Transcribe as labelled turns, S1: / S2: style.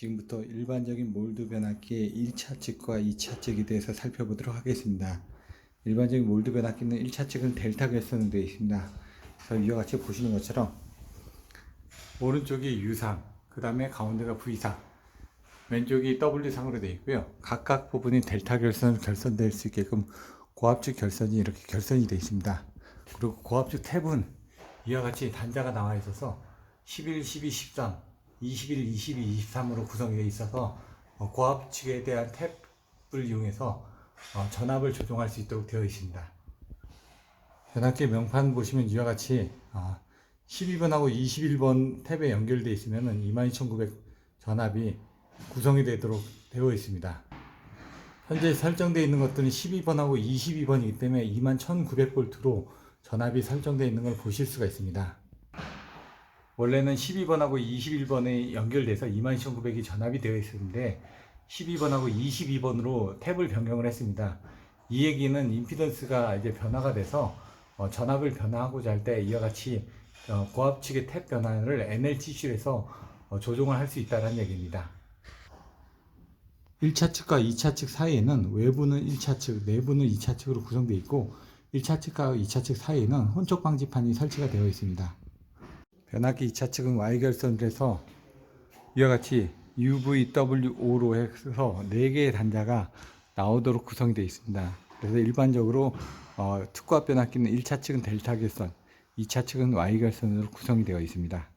S1: 지금부터 일반적인 몰드 변압기의 1차 측과 2차 측에 대해서 살펴보도록 하겠습니다. 일반적인 몰드 변압기는 1차 측은 델타 결선으로 되어 있습니다. 그래서 이와 같이 보시는 것처럼 오른쪽이 U상, 그 다음에 가운데가 V상, 왼쪽이 W상으로 되어 있고요. 각각 부분이 델타 결선으로 결선될 수 있게끔 고압축 결선이 이렇게 결선이 되어 있습니다. 그리고 고압축 탭은 이와 같이 단자가 나와 있어서 11, 12, 13, 21, 22, 23으로 구성이 되어 있어서 어, 고압축에 대한 탭을 이용해서 어, 전압을 조정할 수 있도록 되어 있습니다. 변압기 명판 보시면 이와 같이 어, 12번하고 21번 탭에 연결되어 있으면 22,900 전압이 구성이 되도록 되어 있습니다. 현재 설정되어 있는 것들은 12번하고 22번이기 때문에 21,900볼트로 전압이 설정되어 있는 걸 보실 수가 있습니다. 원래는 12번하고 21번에 연결돼서 22,900이 전압이 되어 있었는데 12번하고 22번으로 탭을 변경을 했습니다. 이 얘기는 임피던스가 이제 변화가 돼서 어, 전압을 변화하고자 할 때 이와 같이 어, 고압 측의 탭 변화를 NLTC에서 어, 조정을 할 수 있다는 얘기입니다. 1차 측과 2차 측 사이에는 외부는 1차 측, 내부는 2차 측으로 구성되어 있고 1차 측과 2차 측 사이에는 혼촉 방지판이 설치가 되어 있습니다. 변압기 2차 측은 Y결선을 해서 이와 같이 UVWO로 해서 4개의 단자가 나오도록 구성이 되어 있습니다. 그래서 일반적으로 어, 특과 변압기는 1차 측은 델타 결선, 2차 측은 Y 결선으로 구성이 되어 있습니다.